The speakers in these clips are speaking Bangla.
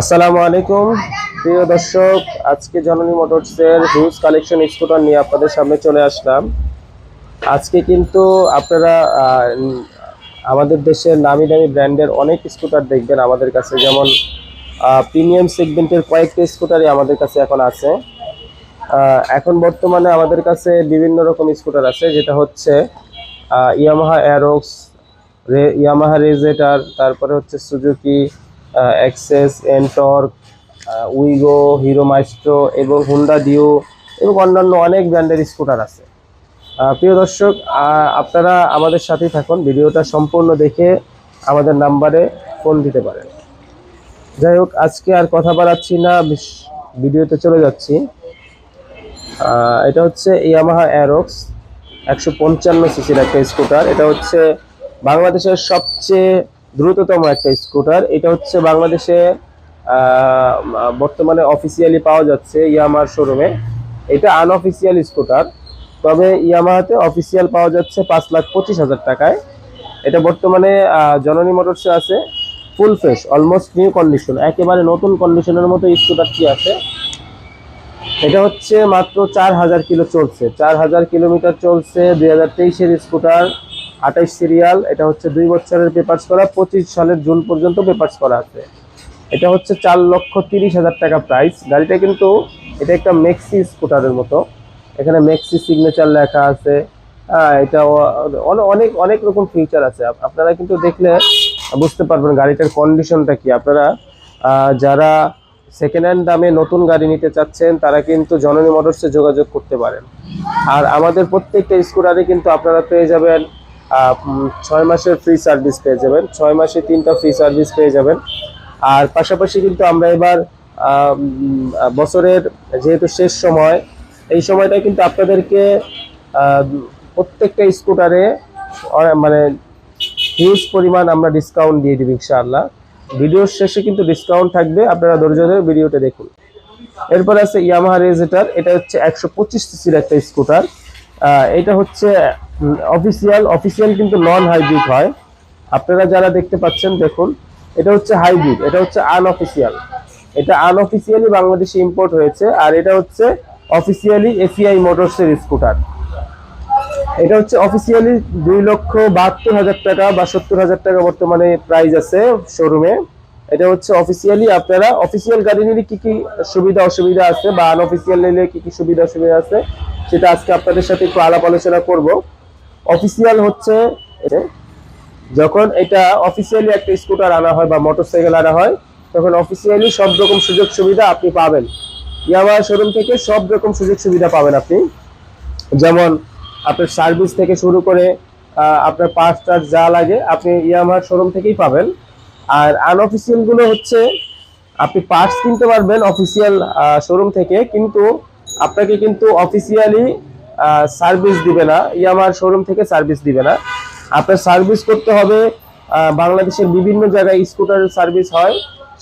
আসসালামু আলাইকুম। প্রিয় দর্শক, আজকে জননী মোটরসের হিউজ কালেকশন স্কুটার নিয়ে আপনাদের সামনে চলে আসলাম। আজকে কিন্তু আপনারা আমাদের দেশের নামি দামি ব্র্যান্ডের অনেক স্কুটার দেখবেন আমাদের কাছে। যেমন প্রিমিয়াম সেগমেন্টের কয়েকটি স্কুটারই আমাদের কাছে এখন আছে। এখন বর্তমানে আমাদের কাছে বিভিন্ন রকম স্কুটার আছে, যেটা হচ্ছে ইয়ামাহা অ্যারোক্স ইয়ামাহা রেজেটার তারপরে হচ্ছে Suzuki Access NTorq Wego Hero Maestro এবং হুন্ডা ডিও এবং অন্যান্য অনেক ব্র্যান্ডের স্কুটার আছে। প্রিয় দর্শক আপনারা আমাদের সাথেই থাকুন। ভিডিওটা সম্পূর্ণ দেখে আমাদের নাম্বারে ফোন দিতে পারেন। যাই হোক, আজকে আর কথা বাড়াচ্ছি না ভিডিওতে চলে যাচ্ছি। এটা হচ্ছে ইয়ামাহা অ্যারোক্স একশো পঞ্চান্ন সিসির একটা স্কুটার এটা হচ্ছে বাংলাদেশের সবচেয়ে দ্রুততম একটা স্কুটার। এটা হচ্ছে বাংলাদেশে বর্তমানে অফিসিয়ালি পাওয়া যাচ্ছে ইয়ামার শোরুমে এটা আনঅফিসিয়াল স্কুটার, তবে ইয়ামাহাতে অফিসিয়াল পাওয়া যাচ্ছে পাঁচ লাখ পঁচিশ হাজার টাকায়। এটা বর্তমানে জননী মোটরসে আছে full fresh almost new condition একেবারে নতুন কন্ডিশনের মতো স্কুটারটি আছে। এটা হচ্ছে মাত্র চার হাজার কিলো চলছে, চার হাজার কিলোমিটার চলছে দুই হাজার তেইশের স্কুটার। আঠাইশ সিরিয়াল এটা হচ্ছে দুই বছরের পেপার্স করা, পঁচিশ সালের জুন পর্যন্ত পেপার্স করা আছে। এটা হচ্ছে চার লক্ষ তিরিশ হাজার টাকা প্রাইস গাড়িটা কিন্তু, এটা একটা মেক্সি স্কুটারের মতো। এখানে মেক্সি সিগনেচার লেখা আছে। হ্যাঁ এটা অনেক অনেক রকম ফিচার আছে। আপনারা কিন্তু দেখলে বুঝতে পারবেন গাড়িটার কন্ডিশনটা কি। আপনারা যারা সেকেন্ড হ্যান্ড দামে নতুন গাড়ি নিতে চাচ্ছেন, তারা কিন্তু জননী মোটরসে যোগাযোগ করতে পারেন। আর আমাদের প্রত্যেকটা স্কুটারে কিন্তু আপনারা পেয়ে যাবেন ছয় মাসের ফ্রি সার্ভিস পেয়ে যাবেন। ছয় মাসে তিনটা ফ্রি সার্ভিস পেয়ে যাবেন। আর পাশাপাশি কিন্তু আমরা এবার বছরের যেহেতু শেষ সময়, এই সময়টা কিন্তু আপনাদেরকে প্রত্যেকটা স্কুটারে মানে হিউজ পরিমাণ আমরা ডিসকাউন্ট দিয়ে দিব ইনশাআল্লাহ। ভিডিওর শেষে কিন্তু ডিসকাউন্ট থাকবে। আপনারা ধৈর্য ধরে ভিডিওটা দেখুন। এরপর আছে ইয়ামাহা রেজেটার এটা হচ্ছে একশো পঁচিশ সিসির একটা স্কুটার এটা হচ্ছে অফিসিয়াল অফিসিয়াল কিন্তু নন হাইব্রিড হয়। আপনারা যারা দেখতে পাচ্ছেন, দেখুন, এটা হচ্ছে হাইব্রিড এটা হচ্ছে আনঅফিসিয়াল এটা আনঅফিসিয়ালি বাংলাদেশে ইম্পোর্ট হয়েছে, আর এটা হচ্ছে অফিসিয়ালি এসিআই মোটরসের স্কুটার এটা হচ্ছে অফিসিয়ালি দুই লক্ষ বাহাত্তর হাজার টাকা বা সত্তর হাজার টাকা বর্তমানে প্রাইস আছে শোরুমে এটা হচ্ছে অফিসিয়ালি আপনারা অফিসিয়াল গাড়ি নিলে কি কি সুবিধা, অসুবিধা আছে বা আনঅফিসিয়াল নিলে কি কি সুবিধা, অসুবিধা আছে, সেটা আজকে আপনাদের সাথে একটু আলাপ আলোচনা করব। অফিসিয়াল হচ্ছে যখন এটা অফিসিয়ালি একটা স্কুটার আনা হয় বা মোটরসাইকেল আনা হয়, তখন অফিসিয়ালি সব রকম সুযোগ সুবিধা আপনি পাবেন। ইয়ামা শোরুম থেকে সব রকম সুযোগ সুবিধা পাবেন আপনি। যেমন আপনার সার্ভিস থেকে শুরু করে আপনার পার্টস টার্টস যা লাগে আপনি ইয়ামাহার শোরুম থেকেই পাবেন। আর আনঅফিসিয়ালগুলো হচ্ছে, আপনি পার্টস কিনতে পারবেন অফিসিয়াল শোরুম থেকে, কিন্তু আপনাকে কিন্তু অফিসিয়ালি সার্ভিস দিবে না। ইয়ামাহার শোরুম থেকে সার্ভিস দিবে না। আপনার সার্ভিস করতে হবে বাংলাদেশের বিভিন্ন জায়গায় স্কুটারের সার্ভিস হয়।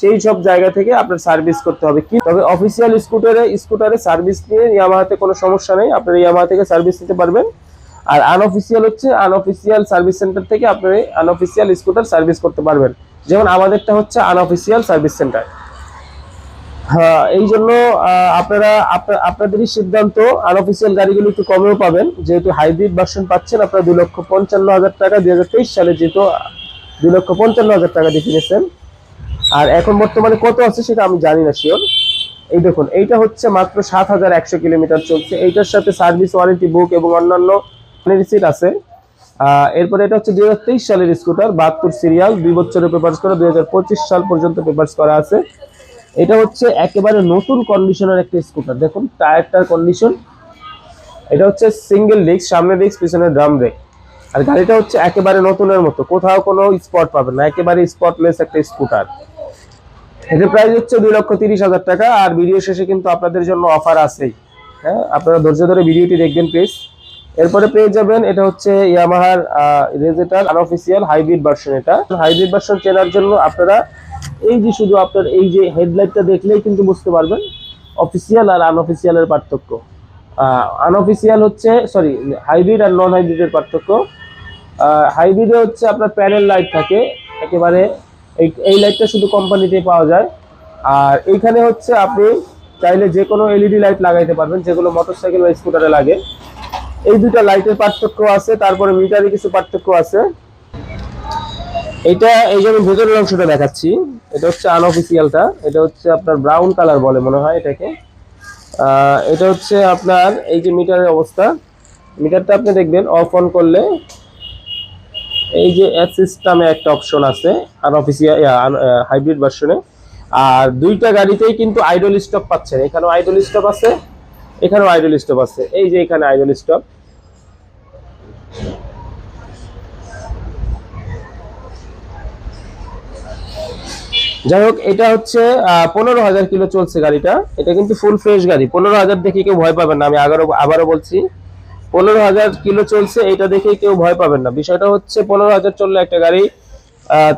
সেই সব জায়গা থেকে আপনার সার্ভিস করতে হবে। কি তবে অফিসিয়াল স্কুটারে স্কুটারে সার্ভিস নিয়ে ইয়ামাহাতে কোনো সমস্যা নেই। আপনারা ইয়ামাহা থেকে সার্ভিস নিতে পারবেন। আর আনঅফিসিয়াল হচ্ছে আনঅফিসিয়াল সার্ভিস সেন্টার থেকে আপনি আনঅফিসিয়াল স্কুটার সার্ভিস করতে পারবেন। যেমন আমাদেরটা হচ্ছে আনঅফিসিয়াল সার্ভিস সেন্টার হ্যাঁ এই জন্য আপনারা, আপনা- আপনাদেরই সিদ্ধান্ত আনঅফিসিয়াল গাড়িগুলো একটু কমেও পাবেন। যেহেতু হাইব্রিড ভার্সন পাচ্ছেন, আপনারা দুই লক্ষ পঞ্চান্ন হাজার টাকা, দুই হাজার তেইশ সালে যেহেতু দুই লক্ষ পঞ্চান্ন হাজার টাকা দিয়ে কিনেছেন। আর এখন বর্তমানে কত আছে সেটা আমি জানি না শিওর এই দেখুন, এইটা হচ্ছে মাত্র সাত হাজার একশো কিলোমিটার চলছে। এইটার সাথে সার্ভিস ওয়ারেন্টি বুক এবং অন্যান্য রিসিট আছে। এরপরে এটা হচ্ছে দুই হাজার তেইশ সালের স্কুটার, বাহাত্তর সিরিয়াল দুই বছরের পেপার্স করা দুই হাজার পঁচিশ সাল পর্যন্ত পেপার্স করা আছে। এটা হচ্ছে একেবারে নতুন কন্ডিশনের একটা স্কুটার। দেখুন টায়ারটার কন্ডিশন এটা হচ্ছে সিঙ্গেল ডিস্ক সামনে ডিস্ক পিছনে ড্রাম ব্রেক আর গাড়িটা হচ্ছে একেবারে নতুনের মতো। কোথাও কোনো স্পট পাবে না, একেবারে স্পটলেস একটা স্কুটার। এটার প্রাইস হচ্ছে দুই লক্ষ তিরিশ হাজার টাকা। আর ভিডিও শেষে কিন্তু আপনাদের জন্য অফার আছেই। হ্যাঁ আপনারা ধৈর্য ধরে ভিডিওটি দেখবেন প্লিজ এরপরে পেয়ে যাবেন, এটা হচ্ছে ইয়ামাহার রেজেটার আনঅফিসিয়াল হাইব্রিড ভার্সন এটা। হাইব্রিড ভার্সন চেনার জন্য আপনারা এই যে শুধু আপনার এই যে হেডলাইটটা দেখলেই কিন্তু বুঝতে পারবেন অফিসিয়াল আর আনঅফিসিয়ালের পার্থক্য। আনঅফিসিয়াল হচ্ছে সরি হাইব্রিড আর নন হাইব্রিডের পার্থক্য। হাইব্রিডে হচ্ছে আপনার প্যানেল লাইট থাকে, একেবারে এই এই লাইটটা শুধু কোম্পানিতে পাওয়া যায়। আর এইখানে হচ্ছে আপনি চাইলে যে কোনো এলইডি লাইট লাগাইতে পারবেন, যেগুলো মোটরসাইকেল বা স্কুটারে লাগে। এই দুটা লাইটের পার্থক্য আছে, তারপরে মিটারে কিছু পার্থক্য আছে। এটা এই যে ভেতরের অংশটা দেখাচ্ছি, এটা হচ্ছে আনঅফিসিয়ালটা এটা হচ্ছে আপনার ব্রাউন কালার বলে মনে হয় এটাকে। এটা হচ্ছে আপনার এই যে মিটারের অবস্থা। মিটারটা আপনি দেখবেন অফ অন করলে এই যে অ্যাসিস্ট নামে একটা অপশন আছে আনঅফিসিয়াল হাইব্রিড ভার্সনে আর দুইটা গাড়িতেই কিন্তু আইডল স্টপ পাচ্ছেন। এখানেও আইডল স্টপ আছে। এখানেও আইডল স্টপ আছে। এই যে এখানে আইডল স্টপ যাই হোক, এটা হচ্ছে পনেরো হাজার কিলো চলছে গাড়িটা। এটা কিন্তু ফুল ফ্রেশ গাড়ি। পনেরো হাজার দেখে কেউ ভয় পাবেন না, আমি আবারও আবারও বলছি। পনেরো হাজার কিলো চলছে, এটা দেখে কেউ ভয় পাবেন না। বিষয়টা হচ্ছে, পনেরো হাজার চললে একটা গাড়ি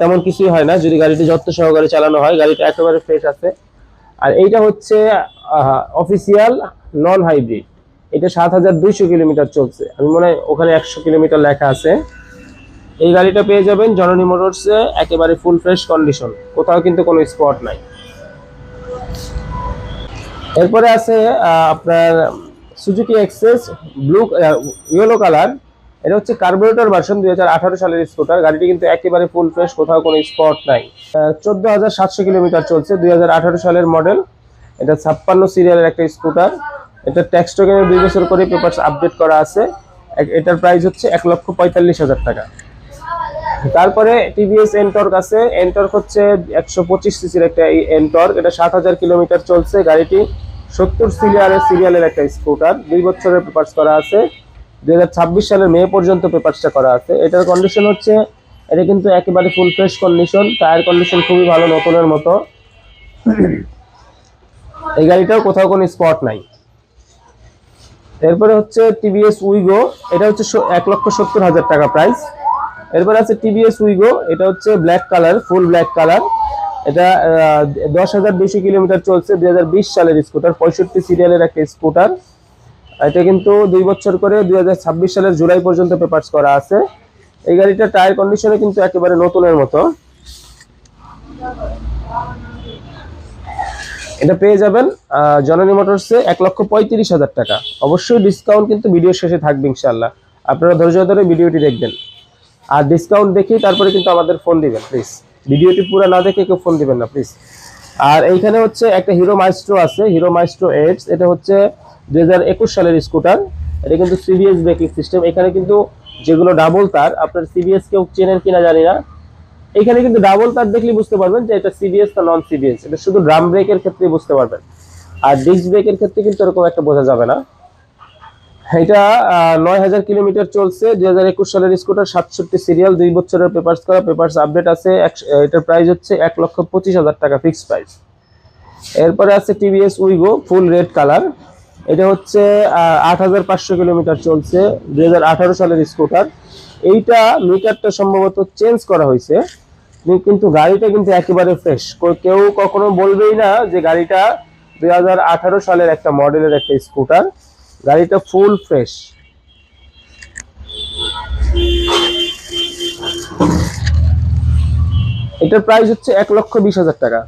তেমন কিছুই হয় না। যদি গাড়িটি যত্ন সহকারে চালানো হয়, গাড়িটা একেবারে ফ্রেশ আছে। আর এইটা হচ্ছে অফিসিয়াল নন হাইব্রিড এটা সাত হাজার দুইশো কিলোমিটার চলছে। আমি মনে হয় ওখানে একশো কিলোমিটার লেখা আছে। এই গাড়িটা পেয়ে যাবেন জননী মোটরসে একেবারে ফুল ফ্রেশ কন্ডিশন কোথাও কিন্তু কোনো স্পট নাই। এরপরে আছে আপনার Suzuki Access blue yellow colour এটা হচ্ছে কার্বোরেটর ভার্সন দুই হাজার আঠারো সালের স্কুটার গাড়িটি কিন্তু একেবারে ফুল ফ্রেশ কোথাও কোনো স্পট নাই। চোদ্দ হাজার সাতশো কিলোমিটার চলছে দুই হাজার আঠারো সালের মডেল এটা ছাপ্পান্ন সিরিয়ালের একটা স্কুটার এটা ট্যাক্স টোকেনের দুই বছর করে পেপারস আপডেট করা আছে। এটার প্রাইস হচ্ছে এক লক্ষ পঁয়তাল্লিশ হাজার টাকা। তারপরে টিভিএস এনটর্ক আছে। এনটর্ক হচ্ছে একশো পঁচিশ সিসির একটা এনটর্ক এটা সাত হাজার কিলোমিটার চলছে। গাড়িটি সত্তর সিরিয়ালের সিরিয়ালের একটা স্কুটার দুই বছরের পেপার্স করা আছে। দুই হাজার ছাব্বিশ সালের মে পর্যন্ত পেপার্সটা করা আছে। এটার কন্ডিশন হচ্ছে, এটা কিন্তু একেবারে full fresh condition tyre condition খুবই ভালো, নতুনের মতো। এই গাড়িটাও কোথাও কোনো স্পট নাই। এরপরে হচ্ছে টিভিএস উইগো এটা হচ্ছে এক লক্ষ সত্তর হাজার টাকা প্রাইস এরপরে আছে টিভিএস উইগো এটা হচ্ছে black colour full black colour এটা দশ হাজার দুইশো কিলোমিটার চলছে, দুই হাজার বিশ সালের স্কুটার পঁয়ষট্টি সিরিয়ালের একটা স্কুটার এটা কিন্তু দুই বছর করে দুই হাজার ছাব্বিশ সালের জুলাই পর্যন্ত পেপার্স করা আছে। এই গাড়িটা টায়ার কন্ডিশনে কিন্তু একেবারে নতুনের মতো। এটা পেয়ে যাবেন জননী মোটরসে এক লক্ষ পঁয়ত্রিশ হাজার টাকা। অবশ্যই ডিসকাউন্ট কিন্তু ভিডিও শেষে থাকবে ইনশাল্লাহ আপনারা ধৈর্য ধরে ভিডিওটি দেখবেন। আর ডিসকাউন্ট দেখেই তারপরে কিন্তু আমাদের ফোন দিবেন প্লিজ ভিডিওটি পুরো না দেখে কেউ ফোন দিবেন না প্লিজ আর এইখানে হচ্ছে একটা হিরো মাইস্ট্রো আছে হিরো মাইস্ট্রো এইটস এটা হচ্ছে দুই হাজার একুশ সালের স্কুটার এটা কিন্তু সিবিএস ব্রেকিং সিস্টেম এখানে কিন্তু যেগুলো ডাবল তার, আপনার সিবিএস কেউ চেনেন কিনা জানি না। এখানে কিন্তু ডাবল তার দেখলে বুঝতে পারবেন যে এটা সিবিএস না নন সিবিএস এটা শুধু ড্রাম ব্রেকের ক্ষেত্রে বুঝতে পারবেন। আর ডিস্ক ব্রেকের ক্ষেত্রে কিন্তু এরকম একটা বোঝা যাবে না। এটা নয় হাজার কিলোমিটার চলছে। দুই হাজার একুশ সালের স্কুটার, সাতষট্টি সিরিয়াল দুই বছরের পেপার্স করা পেপার্স আপডেট আছে। এটার প্রাইস হচ্ছে এক লক্ষ পঁচিশ হাজার টাকা ফিক্সড প্রাইস এরপরে আছে TVS Wego full red colour এটা হচ্ছে আট হাজার পাঁচশো কিলোমিটার চলছে দুই হাজার আঠারো সালের স্কুটার। এইটা মিটারটা সম্ভবত চেঞ্জ করা হয়েছে। কিন্তু গাড়িটা কিন্তু একেবারে ফ্রেশ কেউ কখনো বলবেই না যে গাড়িটা দুই হাজার আঠারো সালের একটা মডেলের একটা স্কুটার। গাড়িটা ফুল ফ্রেশ। এটার প্রাইস হচ্ছে এক লক্ষ বিশ হাজার টাকা।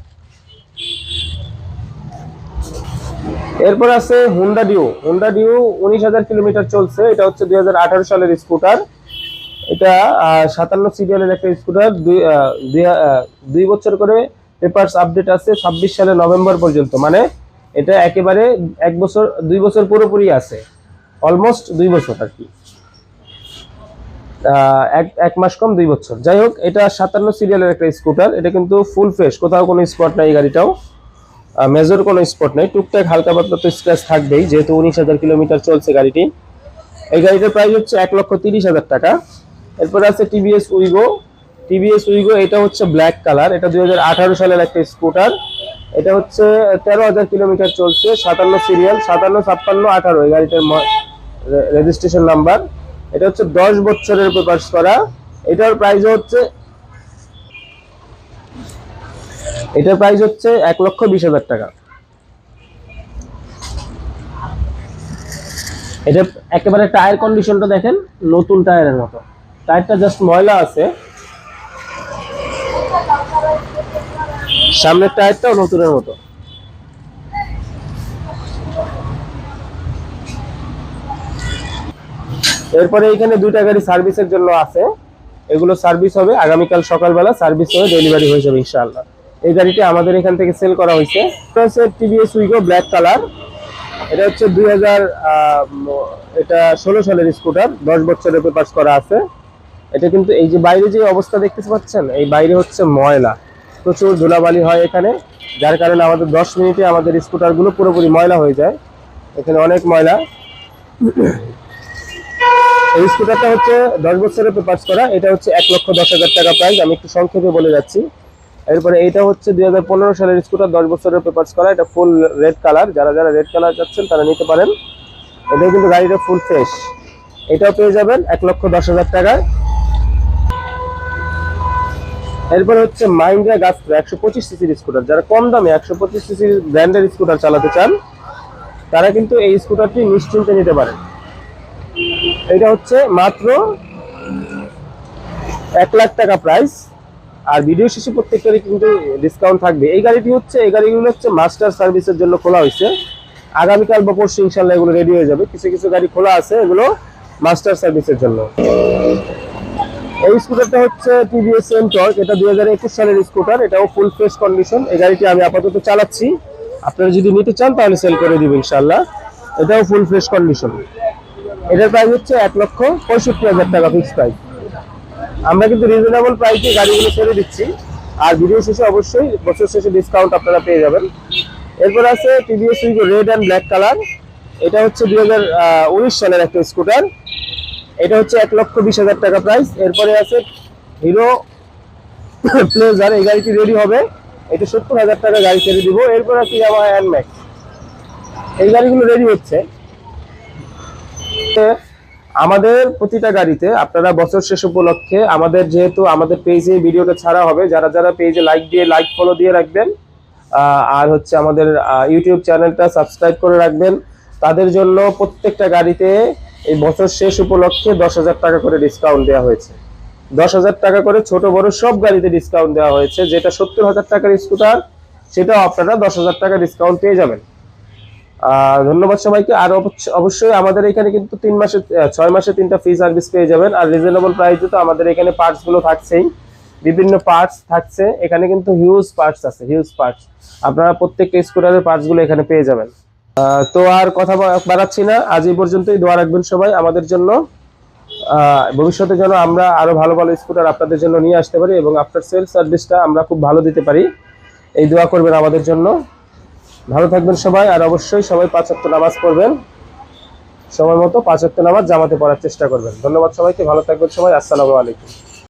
এরপর আছে হুন্ডা ডিও হুন্ডা ডিও উনিশ হাজার কিলোমিটার চলছে। এটা হচ্ছে দুই হাজার আঠারো সালের স্কুটার। এটা সাতান্ন সিরিয়ালের একটা স্কুটার। দুই বছর করে পেপারস আপডেট আছে। ছাব্বিশ সালে নভেম্বর পর্যন্ত। মানে এটা একেবারে এক বছর, দুই বছর পুরোপুরি আছে। অলমোস্ট দুই বছর আর কি। এক এক মাস কম দুই বছর। যাই হোক, এটা সাতান্ন সিরিয়ালের একটা স্কুটার এটা কিন্তু ফুল ফ্রেশ কোথাও কোনো স্পট নাই গাড়িটাও। মেজর কোনো স্পট নাই। টুকটাক হালকা পাতলা তো স্ক্র্যাচ থাকবেই। যেহেতু উনিশ হাজার কিলোমিটার চলছে গাড়িটি। এই গাড়িটার প্রাইস হচ্ছে এক লক্ষ তিরিশ হাজার টাকা। এরপরে আছে টিভিএস উইগো টিভিএস উইগো এটা হচ্ছে ব্ল্যাক কালার এটা দুই হাজার আঠারো সালের একটা স্কুটার এটা হচ্ছে তেরো হাজার কিলোমিটার চলছে, সাতান্ন সিরিয়াল সাতান্ন, ছাপ্পান্ন, আঠারো, এই গাড়িটার রেজিস্ট্রেশন নাম্বার এটা হচ্ছে দশ বছরের পেপার্স করা। এটার প্রাইস হচ্ছে, এটার প্রাইস হচ্ছে এক লক্ষ বিশ হাজার টাকা। এটা একেবারে টায়ার কন্ডিশনটা দেখেন, নতুন টায়ারের মতো। টায়ারটা জাস্ট ময়লা আছে। সামনের টায়ারটাও নতুনের মতো। এরপরে এখানে দুইটা গাড়ি সার্ভিসের জন্য আছে। এগুলো সার্ভিস হবে আগামীকাল সকালবেলা, সার্ভিস হয়ে ডেলিভারি হয়ে যাবে ইনশাআল্লাহ। এই গাড়িটি আমাদের এখান থেকে সেল করা হয়েছে। TVS Wego black colour. এটা হচ্ছে দুই হাজার এটা ষোলো সালের স্কুটার, দশ বছরের পেপার্স করা আছে। এটা কিন্তু এই যে বাইরে যে অবস্থা দেখতে পাচ্ছেন? এই বাইরে হচ্ছে ময়লা। প্রচুর ধুলাবালি হয় এখানে, যার কারণে আমাদের দশ মিনিটে আমাদের স্কুটারগুলো পুরোপুরি ময়লা হয়ে যায়। এখানে অনেক ময়লা। এই স্কুটারটা হচ্ছে দশ বছরের পেপার্স করা, এটা হচ্ছে এক লক্ষ দশ হাজার টাকা প্রাইস, আমি একটু সংক্ষেপে বলে যাচ্ছি। এরপরে এইটা হচ্ছে দুই হাজার পনেরো সালের স্কুটার, দশ বছরের পেপার্স করা, এটা ফুল রেড কালার, যারা যারা রেড কালার চাচ্ছেন তারা নিতে পারেন। এটা কিন্তু গাড়িটা ফুল ফ্রেশ। এটাও পেয়ে যাবেন এক লক্ষ দশ হাজার টাকায়। এরপর হচ্ছে মাইন্ড্রা গাস্ট্রা একশো পঁচিশ সিসির স্কুটার যারা কম দামে একশো পঁচিশ সিসির ব্র্যান্ডের স্কুটার চালাতে চান, তারা কিন্তু এই স্কুটারটি নিশ্চিন্তে নিতে পারেন। এটা হচ্ছে মাত্র এক লাখ টাকা প্রাইস আর ভিডিও শেষে প্রত্যেকটারই কিন্তু ডিসকাউন্ট থাকবে। এই গাড়িটি হচ্ছে, এই গাড়িগুলো হচ্ছে মাস্টার সার্ভিসের জন্য খোলা হয়েছে। আগামীকাল বা পরশু ইনশাল্লাহ এগুলো রেডি হয়ে যাবে। কিছু কিছু গাড়ি খোলা আছে, এগুলো মাস্টার সার্ভিসের জন্য। এই স্কুটারটা হচ্ছে টিভিএস এন্টর্ক এটা দুই হাজার একুশ সালের স্কুটার এটাও ফুল ফ্রেশ কন্ডিশন এই গাড়িটি আমি আপাতত চালাচ্ছি। আপনারা যদি নিতে চান, তাহলে সেল করে দিব ইনশাল্লাহ এটাও ফুল ফ্রেশ কন্ডিশন এটার প্রাইস হচ্ছে এক লক্ষ পঁয়ষট্টি হাজার টাকা ফিক্স প্রাইস আমরা কিন্তু রিজনেবল প্রাইসে গাড়িগুলো ছেড়ে দিচ্ছি। আর ভিডিও শেষে অবশ্যই বছর শেষে ডিসকাউন্ট আপনারা পেয়ে যাবেন। এরপর আছে TVS red and black colour এটা হচ্ছে দুই হাজার উনিশ সালের একটা স্কুটার এটা হচ্ছে এক লক্ষ বিশ হাজার টাকা প্রাইস এরপরে আছে হিরো প্লেজার এই গাড়িটি রেডি হবে। এটা সত্তর হাজার টাকা গাড়ি ছেড়ে দিব। এরপর আছে ইয়ামা ম্যাক্স এই গাড়িগুলো রেডি হচ্ছে। আমাদের প্রতিটা গাড়িতে, আপনারা বছর শেষ উপলক্ষে আমাদের যেহেতু আমাদের পেজে ভিডিওটা ছাড়া হবে, যারা যারা পেজে লাইক দিয়ে লাইক ফলো দিয়ে রাখবেন আর হচ্ছে আমাদের ইউটিউব চ্যানেলটা সাবস্ক্রাইব করে রাখবেন, তাদের জন্য প্রত্যেকটা গাড়িতে এই বছর শেষ উপলক্ষে দশ হাজার টাকা করে ডিসকাউন্ট দেওয়া হয়েছে। দশ হাজার টাকা করে ছোট বড় সব গাড়িতে ডিসকাউন্ট দেওয়া হয়েছে। যেটা সত্তর হাজার টাকার স্কুটার সেটাও আপনারা দশ হাজার টাকা ডিসকাউন্ট পেয়ে যাবেন। ধন্যবাদ সবাইকে। আর অবশ্য- অবশ্যই আমাদের এখানে কিন্তু তিন মাসে ছয় মাসে তিনটা ফ্রি সার্ভিস পেয়ে যাবেন। আর রিজনেবল প্রাইসে তো আমাদের এখানে পার্টসগুলো থাকছেই। বিভিন্ন পার্টস থাকছে। এখানে কিন্তু হিউজ পার্টস আছে হিউজ পার্টস আপনারা প্রত্যেকটা স্কুটারের পার্টসগুলো এখানে পেয়ে যাবেন। তো আর কথা বাড়াচ্ছি না। আজ এই পর্যন্তই দোয়া রাখবেন সবাই আমাদের জন্য। ভবিষ্যতে যেন আমরা আরও ভালো ভালো স্কুটার আপনাদের জন্য নিয়ে আসতে পারি এবং আফটার সেল সার্ভিসটা আমরা খুব ভালো দিতে পারি। এই দোয়া করবেন আমাদের জন্য। ভালো থাকবেন সবাই আর অবশ্যই সবাই পাঁচ ওয়াক্ত নামাজ পড়বেন। সময় মতো পাঁচ ওয়াক্ত নামাজ জামাতে পড়ার চেষ্টা করবেন। ধন্যবাদ সবাইকে। ভালো থাকবেন সবাই। আসসালামু আলাইকুম।